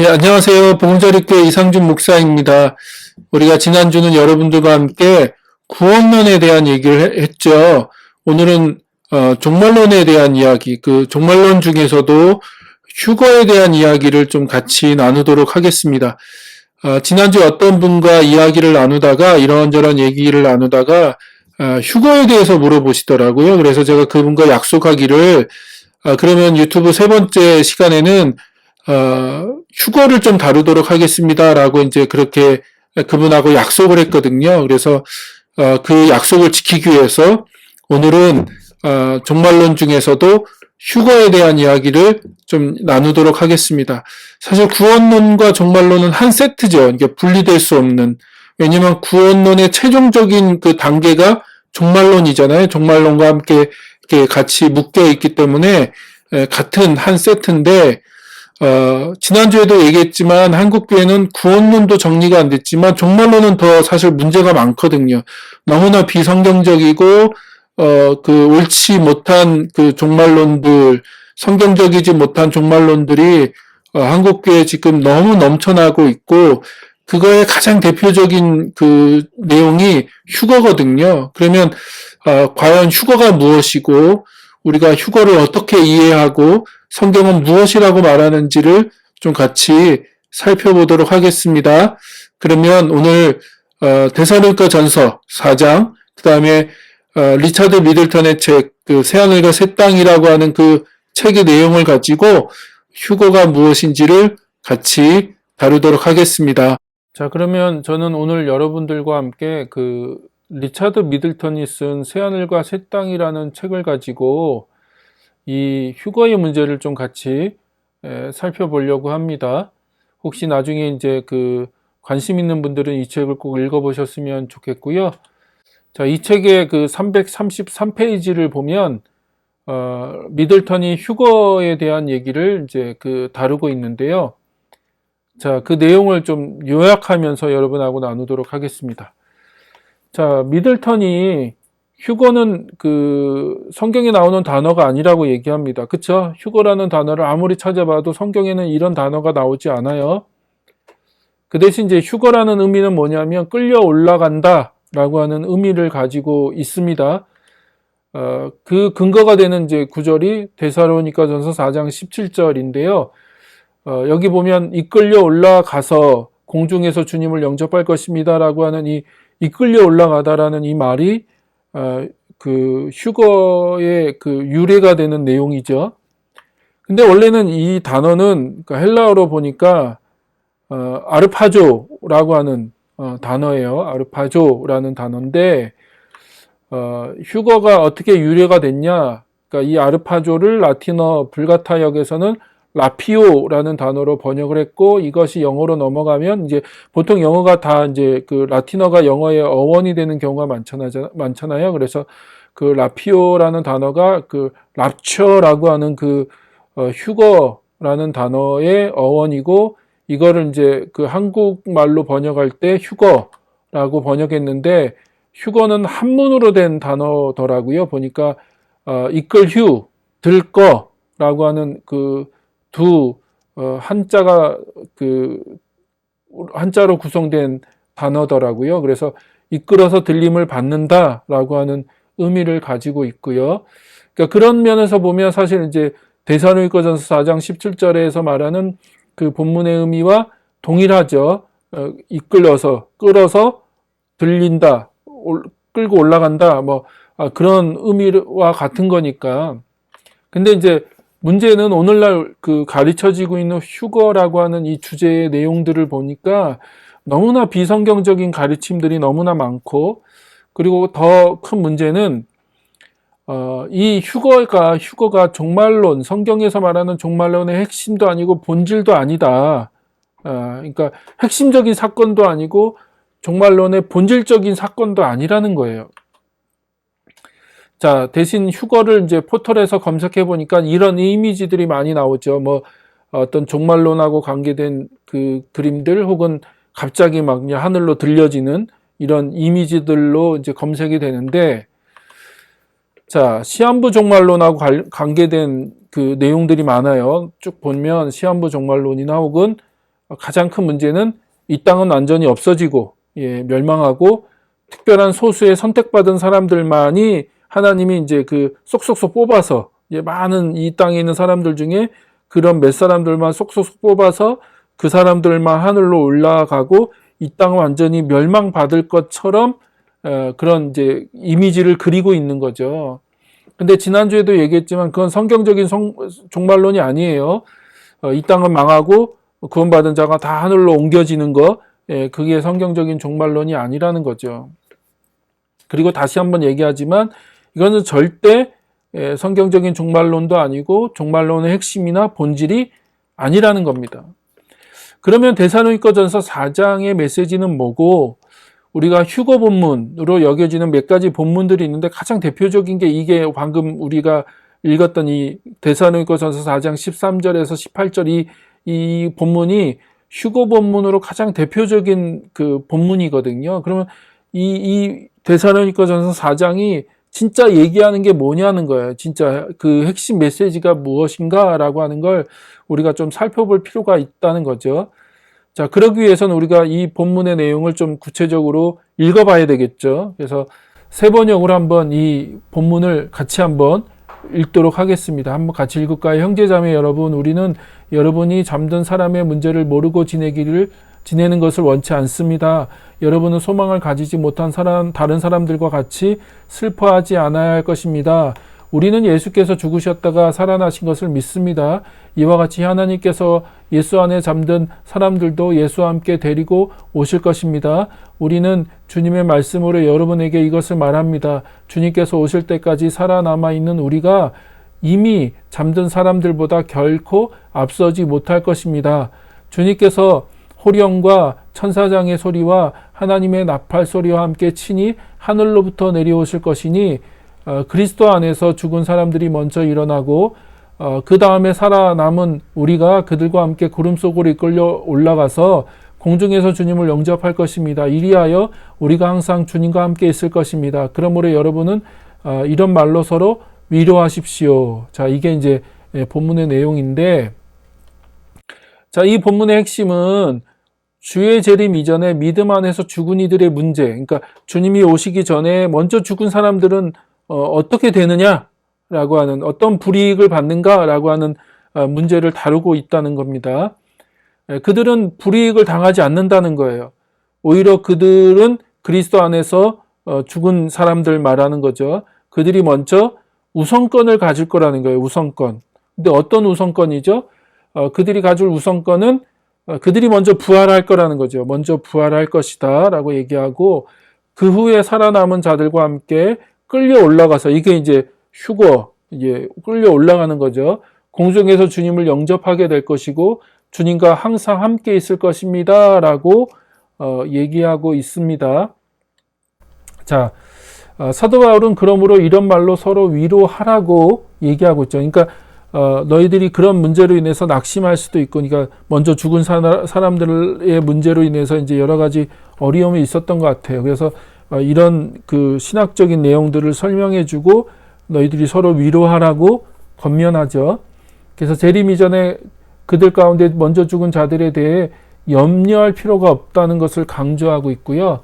예, 안녕하세요. 봉자리교회 이상준 목사입니다. 우리가 지난주는 여러분들과 함께 구원론에 대한 얘기를 해- 했죠. 오늘은 어, 종말론에 대한 이야기, 그 종말론 중에서도 휴거에 대한 이야기를 좀 같이 나누도록 하겠습니다. 어, 지난주 어떤 분과 이야기를 나누다가 이런저런 얘기를 나누다가 어, 휴거에 대해서 물어보시더라고요. 그래서 제가 그분과 약속하기를 아, 그러면 유튜브 세 번째 시간에는 어, 휴거를 좀 다루도록 하겠습니다라고 이제 그렇게 그분하고 약속을 했거든요. 그래서 어, 그 약속을 지키기 위해서 오늘은 어, 종말론 중에서도 휴거에 대한 이야기를 좀 나누도록 하겠습니다. 사실 구원론과 종말론은 한 세트죠. 이게 분리될 수 없는. 왜냐면 구원론의 최종적인 그 단계가 종말론이잖아요. 종말론과 함께 같이 묶여 있기 때문에 에, 같은 한 세트인데 어, 지난주에도 얘기했지만 한국교회는 구원론도 정리가 안 됐지만 종말론은 더 사실 문제가 많거든요. 너무나 비성경적이고 어, 그 옳지 못한 그 종말론들, 성경적이지 못한 종말론들이 어, 한국교회에 지금 너무 넘쳐나고 있고 그거의 가장 대표적인 그 내용이 휴거거든요. 그러면 어, 과연 휴거가 무엇이고 우리가 휴거를 어떻게 이해하고 성경은 무엇이라고 말하는지를 좀 같이 살펴보도록 하겠습니다. 그러면 오늘 어, 데살로니가 전서 4장, 그 다음에 어, 리차드 미들턴의 책, 그 새하늘과 새 땅이라고 하는 그 책의 내용을 가지고 휴거가 무엇인지를 같이 다루도록 하겠습니다. 자, 그러면 저는 오늘 여러분들과 함께 그 리차드 미들턴이 쓴 새하늘과 새 땅이라는 책을 가지고 이 휴거의 문제를 좀 같이 에, 살펴보려고 합니다. 혹시 나중에 이제 그 관심 있는 분들은 이 책을 꼭 읽어보셨으면 좋겠고요. 자, 이 책의 그 333페이지를 보면 어, 미들턴이 휴거에 대한 얘기를 이제 그 다루고 있는데요. 자, 그 내용을 좀 요약하면서 여러분하고 나누도록 하겠습니다. 자, 미들턴이 휴거는 그 성경에 나오는 단어가 아니라고 얘기합니다. 그쵸? 휴거라는 단어를 아무리 찾아봐도 성경에는 이런 단어가 나오지 않아요. 그 대신 이제 휴거라는 의미는 뭐냐면 끌려 올라간다 라고 하는 의미를 가지고 있습니다. 어, 그 근거가 되는 이제 구절이 데사로니가 전서 4장 17절인데요. 어, 여기 보면 이끌려 올라가서 공중에서 주님을 영접할 것입니다 라고 하는 이 이끌려 올라가다라는 이 말이 어, 그 휴거의 그 유래가 되는 내용이죠. 근데 원래는 이 단어는 그 헬라어로 보니까 어, 아르파조라고 하는 어, 단어예요. 아르파조라는 단어인데 어, 휴거가 어떻게 유래가 됐냐? 그러니까 이 아르파조를 라틴어 불가타역에서는 라피오라는 단어로 번역을 했고 이것이 영어로 넘어가면 이제 보통 영어가 다 이제 그 라틴어가 영어의 어원이 되는 경우가 많잖아요. 많잖아요. 그래서 그 라피오라는 단어가 그 랍처라고 하는 그 어, 휴거라는 단어의 어원이고 이거를 이제 그 한국말로 번역할 때 휴거라고 번역했는데 휴거는 한문으로 된 단어더라고요. 보니까 어, 이끌 휴, 들 거라고 하는 그 두 어, 한자가 그 한자로 구성된 단어더라고요. 그래서 이끌어서 들림을 받는다라고 하는 의미를 가지고 있고요. 그러니까 그런 면에서 보면 사실 이제 대사로니가전서 4장 17절에서 말하는 그 본문의 의미와 동일하죠. 어, 이끌어서 끌어서 들린다, 올, 끌고 올라간다, 뭐 아, 그런 의미와 같은 거니까. 근데 이제 문제는 오늘날 그 가르쳐지고 있는 휴거라고 하는 이 주제의 내용들을 보니까 너무나 비성경적인 가르침들이 너무나 많고 그리고 더 큰 문제는 어, 이 휴거가 휴거가 종말론 성경에서 말하는 종말론의 핵심도 아니고 본질도 아니다. 어, 그러니까 핵심적인 사건도 아니고 종말론의 본질적인 사건도 아니라는 거예요. 자, 대신 휴거를 이제 포털에서 검색해 보니까 이런 이미지들이 많이 나오죠. 뭐 어떤 종말론하고 관계된 그 그림들 혹은 갑자기 막 하늘로 들려지는 이런 이미지들로 이제 검색이 되는데 자, 시한부 종말론하고 관계된 그 내용들이 많아요. 쭉 보면 시한부 종말론이나 혹은 가장 큰 문제는 이 땅은 완전히 없어지고 예, 멸망하고 특별한 소수의 선택받은 사람들만이 하나님이 이제 그 쏙쏙쏙 뽑아서 예, 많은 이 땅에 있는 사람들 중에 그런 몇 사람들만 쏙쏙쏙 뽑아서 그 사람들만 하늘로 올라가고 이 땅은 완전히 멸망받을 것처럼 어, 그런 이제 이미지를 그리고 있는 거죠. 근데 지난주에도 얘기했지만 그건 성경적인 성, 종말론이 아니에요. 어, 이 땅은 망하고 구원받은 자가 다 하늘로 옮겨지는 거, 예, 그게 성경적인 종말론이 아니라는 거죠. 그리고 다시 한번 얘기하지만 이거는 절대 예, 성경적인 종말론도 아니고 종말론의 핵심이나 본질이 아니라는 겁니다. 그러면 데살로니가전서 4장의 메시지는 뭐고 우리가 휴거 본문으로 여겨지는 몇 가지 본문들이 있는데 가장 대표적인 게 이게 방금 우리가 읽었던 이 데살로니가전서 4장 13절에서 18절 이, 이 본문이 휴거 본문으로 가장 대표적인 그 본문이거든요. 그러면 이, 이 데살로니가전서 4장이 진짜 얘기하는 게 뭐냐는 거예요. 진짜 그 핵심 메시지가 무엇인가라고 하는 걸 우리가 좀 살펴볼 필요가 있다는 거죠. 자, 그러기 위해서는 우리가 이 본문의 내용을 좀 구체적으로 읽어봐야 되겠죠. 그래서 세 번역으로 한번 이 본문을 같이 한번 읽도록 하겠습니다. 한번 같이 읽을까요? 형제자매 여러분, 우리는 여러분이 잠든 사람의 문제를 모르고 지내기를 지내는 것을 원치 않습니다. 여러분은 소망을 가지지 못한 사람, 다른 사람들과 같이 슬퍼하지 않아야 할 것입니다. 우리는 예수께서 죽으셨다가 살아나신 것을 믿습니다. 이와 같이 하나님께서 예수 안에 잠든 사람들도 예수와 함께 데리고 오실 것입니다. 우리는 주님의 말씀으로 여러분에게 이것을 말합니다. 주님께서 오실 때까지 살아남아 있는 우리가 이미 잠든 사람들보다 결코 앞서지 못할 것입니다. 주님께서 호령과 천사장의 소리와 하나님의 나팔 소리와 함께 친히 하늘로부터 내려오실 것이니 어, 그리스도 안에서 죽은 사람들이 먼저 일어나고 어, 그 다음에 살아남은 우리가 그들과 함께 구름 속으로 이끌려 올라가서 공중에서 주님을 영접할 것입니다. 이리하여 우리가 항상 주님과 함께 있을 것입니다. 그러므로 여러분은 어, 이런 말로 서로 위로하십시오. 자, 이게 이제 예, 본문의 내용인데, 자, 이 본문의 핵심은 주의 재림 이전에 믿음 안에서 죽은 이들의 문제, 그러니까 주님이 오시기 전에 먼저 죽은 사람들은 어, 떻게 되느냐라고 하는 어떤 불이익을 받는가라고 하는 어, 문제를 다루고 있다는 겁니다. 예, 그들은 불이익을 당하지 않는다는 거예요. 오히려 그들은 그리스도 안에서 어, 죽은 사람들 말하는 거죠. 그들이 먼저 우선권을 가질 거라는 거예요. 우선권. 근데 어떤 우선권이죠? 어, 그들이 가질 우선권은 어, 그들이 먼저 부활할 거라는 거죠. 먼저 부활할 것이다 라고 얘기하고 그 후에 살아남은 자들과 함께 끌려 올라가서 이게 이제 휴거, 이제 끌려 올라가는 거죠. 공중에서 주님을 영접하게 될 것이고 주님과 항상 함께 있을 것입니다. 라고 어, 얘기하고 있습니다. 자, 어, 사도 바울은 그러므로 이런 말로 서로 위로하라고 얘기하고 있죠. 그러니까 어, 너희들이 그런 문제로 인해서 낙심할 수도 있고, 그러니까 먼저 죽은 사, 사람들의 문제로 인해서 이제 여러 가지 어려움이 있었던 것 같아요. 그래서 어, 이런 그 신학적인 내용들을 설명해주고 너희들이 서로 위로하라고 권면하죠. 그래서 재림 이전에 그들 가운데 먼저 죽은 자들에 대해 염려할 필요가 없다는 것을 강조하고 있고요.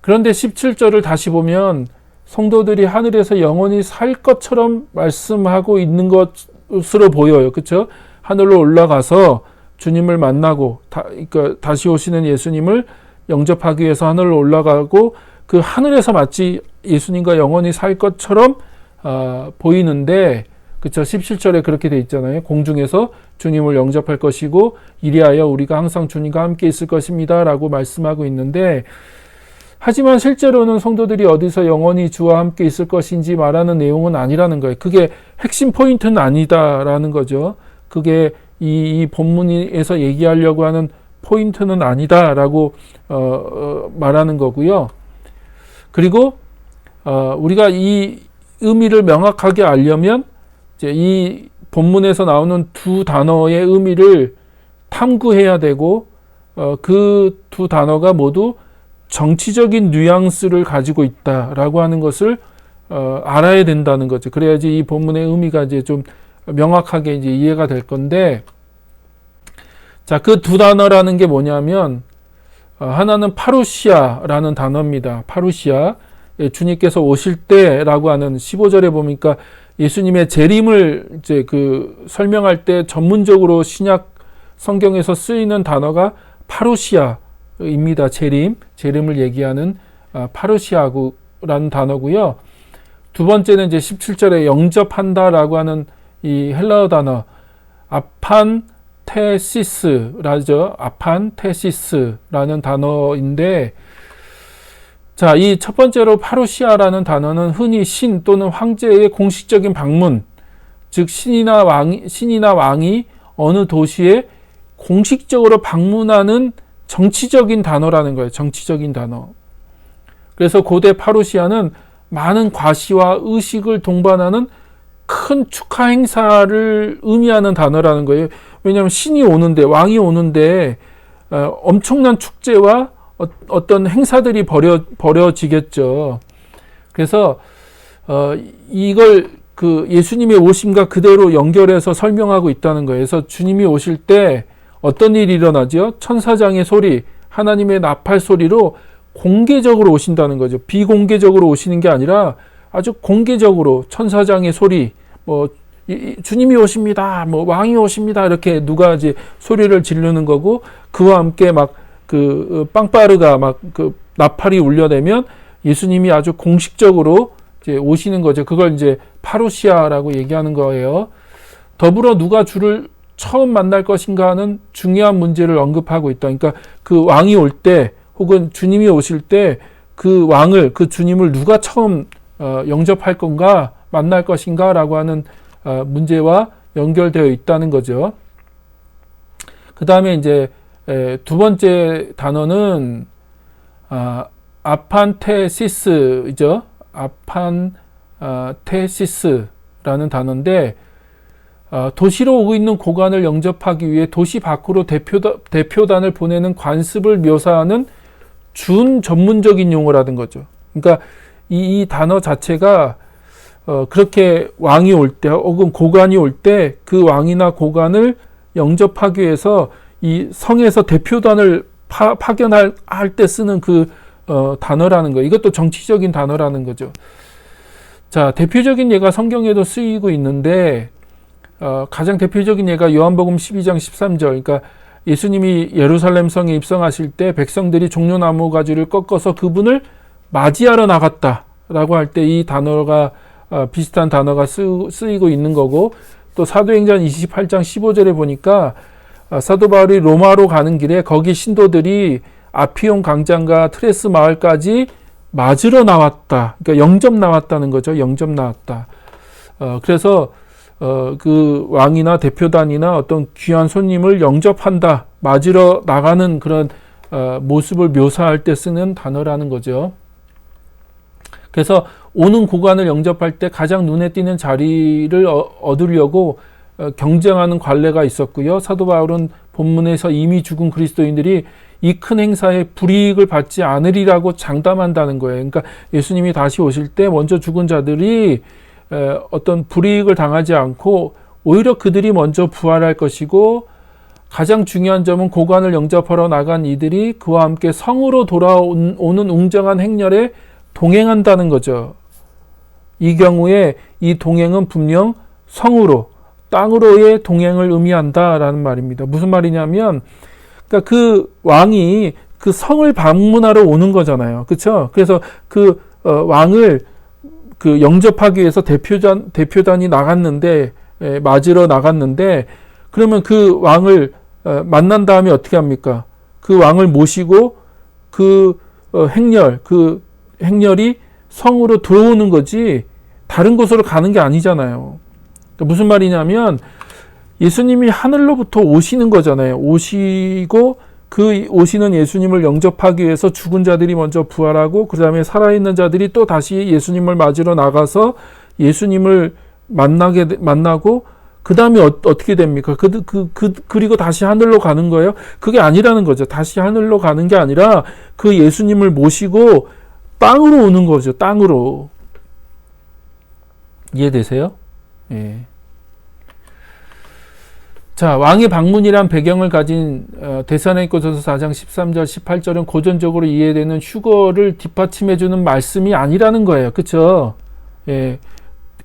그런데 17절을 다시 보면 성도들이 하늘에서 영원히 살 것처럼 말씀하고 있는 것 것으로 보여요. 그렇죠? 하늘로 올라가서 주님을 만나고 다, 그러니까 다시 오시는 예수님을 영접하기 위해서 하늘로 올라가고 그 하늘에서 마치 예수님과 영원히 살 것처럼 어, 보이는데 그쵸 17절에 그렇게 돼 있잖아요. 공중에서 주님을 영접할 것이고 이리하여 우리가 항상 주님과 함께 있을 것입니다라고 말씀하고 있는데 하지만 실제로는 성도들이 어디서 영원히 주와 함께 있을 것인지 말하는 내용은 아니라는 거예요. 그게 핵심 포인트는 아니다라는 거죠. 그게 이, 이 본문에서 얘기하려고 하는 포인트는 아니다라고 어, 어, 말하는 거고요. 그리고 어, 우리가 이 의미를 명확하게 알려면 이제 이 본문에서 나오는 두 단어의 의미를 탐구해야 되고 어, 그 두 단어가 모두 정치적인 뉘앙스를 가지고 있다라고 하는 것을 어, 알아야 된다는 거죠. 그래야지 이 본문의 의미가 이제 좀 명확하게 이제 이해가 될 건데, 자, 그 두 단어라는 게 뭐냐면 어, 하나는 파루시아라는 단어입니다. 파루시아. 예, 주님께서 오실 때라고 하는 15절에 보니까 예수님의 재림을 이제 그 설명할 때 전문적으로 신약 성경에서 쓰이는 단어가 파루시아 입니다. 재림, 재림을 얘기하는 아, 파루시아라는 단어고요. 두 번째는 이제 17절에 영접한다라고 하는 이 헬라어 단어 아판테시스라죠. 아판테시스라는 단어인데 자, 이 첫 번째로 파루시아라는 단어는 흔히 신 또는 황제의 공식적인 방문, 즉 신이나 왕 신이나 왕이 어느 도시에 공식적으로 방문하는 정치적인 단어라는 거예요. 정치적인 단어. 그래서 고대 파루시아는 많은 과시와 의식을 동반하는 큰 축하 행사를 의미하는 단어라는 거예요. 왜냐하면 신이 오는데 왕이 오는데 어, 엄청난 축제와 어, 떤 행사들이 벌여 벌어지겠죠. 그래서 어, 이걸 그 예수님의 오심과 그대로 연결해서 설명하고 있다는 거예요. 그래서 주님이 오실 때 어떤 일이 일어나죠? 천사장의 소리, 하나님의 나팔 소리로 공개적으로 오신다는 거죠. 비공개적으로 오시는 게 아니라 아주 공개적으로 천사장의 소리, 뭐 이, 주님이 오십니다, 뭐 왕이 오십니다 이렇게 누가 이제 소리를 지르는 거고 그와 함께 막 그 빵빠르가 막 그 나팔이 울려대면 예수님이 아주 공식적으로 이제 오시는 거죠. 그걸 이제 파루시아라고 얘기하는 거예요. 더불어 누가 주를 처음 만날 것인가 하는 중요한 문제를 언급하고 있다. 그러니까 그 왕이 올 때 혹은 주님이 오실 때 그 왕을 그 주님을 누가 처음 어, 영접할 건가 만날 것인가라고 하는 어, 문제와 연결되어 있다는 거죠. 그 다음에 이제 에, 두 번째 단어는 아, 아판테시스죠. 아판테시스라는 단어인데 어, 도시로 오고 있는 고관을 영접하기 위해 도시 밖으로 대표다, 대표단 을 보내는 관습을 묘사하는 준 전문적인 용어라는 거죠. 그러니까 이, 이 단어 자체가 어, 그렇게 왕이 올 때 혹은 고관이 올 때 그 왕이나 고관을 영접하기 위해서 이 성에서 대표단을 파, 파견할 때 쓰는 그 어, 단어라는 거. 이것도 정치적인 단어라는 거죠. 자, 대표적인 예가 성경에도 쓰이고 있는데 어, 가장 대표적인 예가 요한복음 12장 13절. 그러니까 예수님이 예루살렘 성에 입성하실 때 백성들이 종려나무 가지를 꺾어서 그분을 맞이하러 나갔다라고 할 때 이 단어가 어, 비슷한 단어가 쓰, 쓰이고 있는 거고 또 사도행전 28장 15절에 보니까 어, 사도 바울이 로마로 가는 길에 거기 신도들이 아피온 광장과 트레스 마을까지 맞으러 나왔다. 그러니까 영접 나왔다는 거죠. 영접 나왔다. 어, 그래서 어, 그 왕이나 대표단이나 어떤 귀한 손님을 영접한다, 맞으러 나가는 그런 어, 모습을 묘사할 때 쓰는 단어라는 거죠. 그래서 오는 고관을 영접할 때 가장 눈에 띄는 자리를 어, 얻으려고 어, 경쟁하는 관례가 있었고요. 사도 바울은 본문에서 이미 죽은 그리스도인들이 이 큰 행사에 불이익을 받지 않으리라고 장담한다는 거예요. 그러니까 예수님이 다시 오실 때 먼저 죽은 자들이 어떤 불이익을 당하지 않고 오히려 그들이 먼저 부활할 것이고 가장 중요한 점은 고관을 영접하러 나간 이들이 그와 함께 성으로 돌아오는 웅장한 행렬에 동행한다는 거죠. 이 경우에 이 동행은 분명 성으로 땅으로의 동행을 의미한다라는 말입니다. 무슨 말이냐면 그러니까 그 왕이 그 성을 방문하러 오는 거잖아요. 그렇죠? 그래서 그 어, 왕을 그 영접하기 위해서 대표단 대표단이 나갔는데 에, 맞으러 나갔는데 그러면 그 왕을 어, 만난 다음에 어떻게 합니까? 그 왕을 모시고 그 어, 행렬 그 행렬이 성으로 들어오는 거지 다른 곳으로 가는 게 아니잖아요. 그러니까 무슨 말이냐면 예수님이 하늘로부터 오시는 거잖아요. 오시고 그 오시는 예수님을 영접하기 위해서 죽은 자들이 먼저 부활하고 그 다음에 살아있는 자들이 또 다시 예수님을 맞으러 나가서 예수님을 만나게 만나고 그 다음에 어, 떻게 됩니까? 그, 그, 그, 그리고 다시 하늘로 가는 거예요? 그게 아니라는 거죠. 다시 하늘로 가는 게 아니라 그 예수님을 모시고 땅으로 오는 거죠. 땅으로. 이해되세요? 예. 자, 왕의 방문이란 배경을 가진 어, 데살로니가서 4장 13절 18절은 고전적으로 이해되는 휴거를 뒷받침해 주는 말씀이 아니라는 거예요. 그렇죠? 예.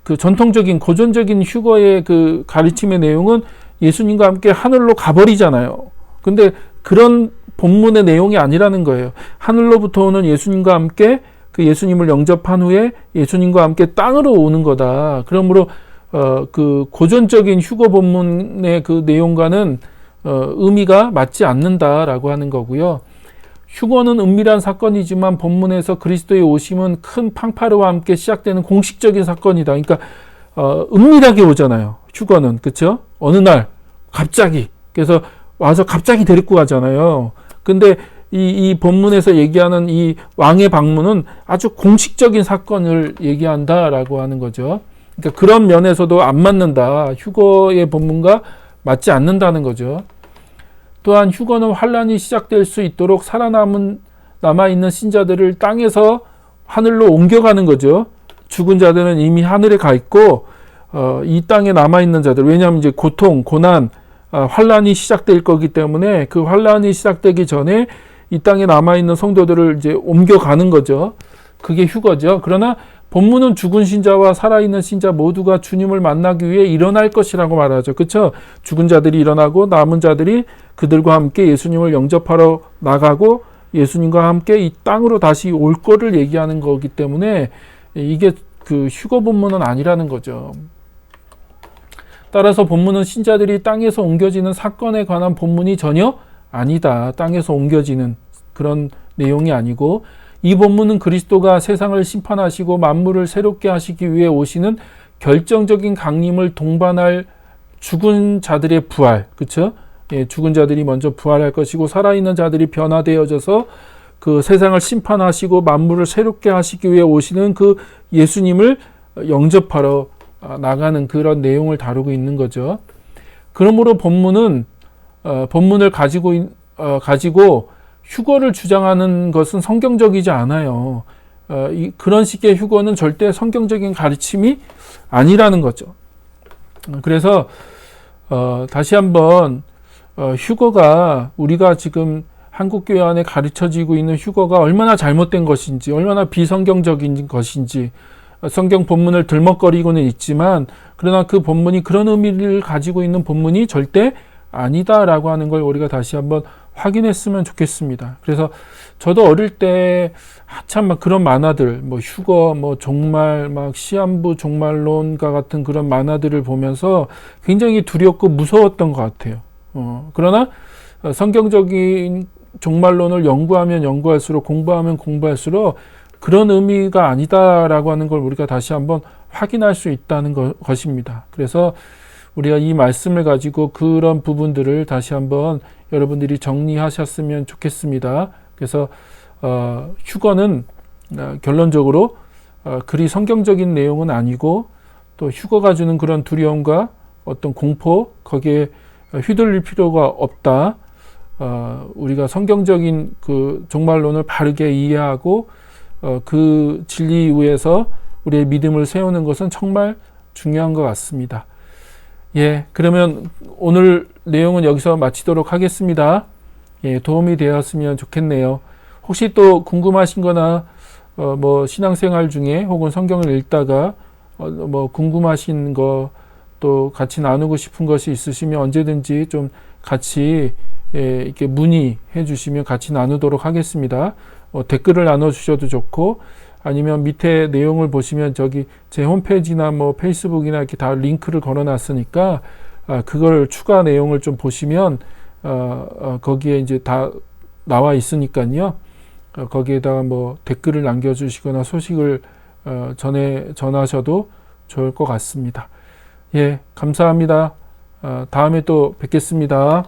그 전통적인 고전적인 휴거의 그 가르침의 내용은 예수님과 함께 하늘로 가버리잖아요. 근데 그런 본문의 내용이 아니라는 거예요. 하늘로부터 오는 예수님과 함께 그 예수님을 영접한 후에 예수님과 함께 땅으로 오는 거다. 그러므로 어, 그 고전적인 휴거 본문의 그 내용과는 어, 의미가 맞지 않는다라고 하는 거고요. 휴거는 은밀한 사건이지만 본문에서 그리스도의 오심은 큰 팡파르와 함께 시작되는 공식적인 사건이다. 그러니까 어, 은밀하게 오잖아요. 휴거는 그렇죠? 어느 날 갑자기 그래서 와서 갑자기 데리고 가잖아요. 근데 이, 이 본문에서 얘기하는 이 왕의 방문은 아주 공식적인 사건을 얘기한다라고 하는 거죠. 그러니까 그런 면에서도 안 맞는다. 휴거의 본문과 맞지 않는다는 거죠. 또한 휴거는 환란이 시작될 수 있도록 살아남은 남아 있는 신자들을 땅에서 하늘로 옮겨가는 거죠. 죽은 자들은 이미 하늘에 가 있고 어, 이 땅에 남아 있는 자들 왜냐하면 이제 고통, 고난, 어, 환란이 시작될 거기 때문에 그 환란이 시작되기 전에 이 땅에 남아 있는 성도들을 이제 옮겨가는 거죠. 그게 휴거죠. 그러나 본문은 죽은 신자와 살아있는 신자 모두가 주님을 만나기 위해 일어날 것이라고 말하죠. 그렇죠? 죽은 자들이 일어나고 남은 자들이 그들과 함께 예수님을 영접하러 나가고 예수님과 함께 이 땅으로 다시 올 거를 얘기하는 거기 때문에 이게 그 휴거 본문은 아니라는 거죠. 따라서 본문은 신자들이 땅에서 옮겨지는 사건에 관한 본문이 전혀 아니다. 땅에서 옮겨지는 그런 내용이 아니고 이 본문은 그리스도가 세상을 심판하시고 만물을 새롭게 하시기 위해 오시는 결정적인 강림을 동반할 죽은 자들의 부활, 그렇죠? 예, 죽은 자들이 먼저 부활할 것이고 살아있는 자들이 변화되어져서 그 세상을 심판하시고 만물을 새롭게 하시기 위해 오시는 그 예수님을 영접하러 나가는 그런 내용을 다루고 있는 거죠. 그러므로 본문은 어, 본문을 가지고 어, 가지고 휴거를 주장하는 것은 성경적이지 않아요. 어, 이, 그런 식의 휴거는 절대 성경적인 가르침이 아니라는 거죠. 그래서 어, 다시 한번 어, 휴거가 우리가 지금 한국 교회 안에 가르쳐지고 있는 휴거가 얼마나 잘못된 것인지, 얼마나 비성경적인 것인지 성경 본문을 들먹거리고는 있지만 그러나 그 본문이 그런 의미를 가지고 있는 본문이 절대 아니다라고 하는 걸 우리가 다시 한번 확인했으면 좋겠습니다. 그래서 저도 어릴 때 한참 막 그런 만화들, 뭐 휴거, 뭐 종말, 막 시한부 종말론과 같은 그런 만화들을 보면서 굉장히 두렵고 무서웠던 것 같아요. 어, 그러나 성경적인 종말론을 연구하면 연구할수록 공부하면 공부할수록 그런 의미가 아니다라고 하는 걸 우리가 다시 한번 확인할 수 있다는 것, 것입니다. 그래서 우리가 이 말씀을 가지고 그런 부분들을 다시 한번 여러분들이 정리하셨으면 좋겠습니다. 그래서 어, 휴거는 어, 결론적으로 어, 그리 성경적인 내용은 아니고 또 휴거가 주는 그런 두려움과 어떤 공포 거기에 휘둘릴 필요가 없다. 어, 우리가 성경적인 그 종말론을 바르게 이해하고 어, 그 진리 위에서 우리의 믿음을 세우는 것은 정말 중요한 것 같습니다. 예, 그러면 오늘 내용은 여기서 마치도록 하겠습니다. 예, 도움이 되었으면 좋겠네요. 혹시 또 궁금하신 거나 어, 뭐 신앙생활 중에 혹은 성경을 읽다가 어, 뭐 궁금하신 거 또 같이 나누고 싶은 것이 있으시면 언제든지 좀 같이 예, 이렇게 문의해 주시면 같이 나누도록 하겠습니다. 어, 댓글을 나눠 주셔도 좋고 아니면 밑에 내용을 보시면 저기 제 홈페이지나 뭐 페이스북이나 이렇게 다 링크를 걸어 놨으니까 아, 그걸 추가 내용을 좀 보시면 어, 어, 거기에 이제 다 나와 있으니까요. 어, 거기에다가 뭐 댓글을 남겨주시거나 소식을 어, 전해 전하셔도 좋을 것 같습니다. 예, 감사합니다. 어, 다음에 또 뵙겠습니다.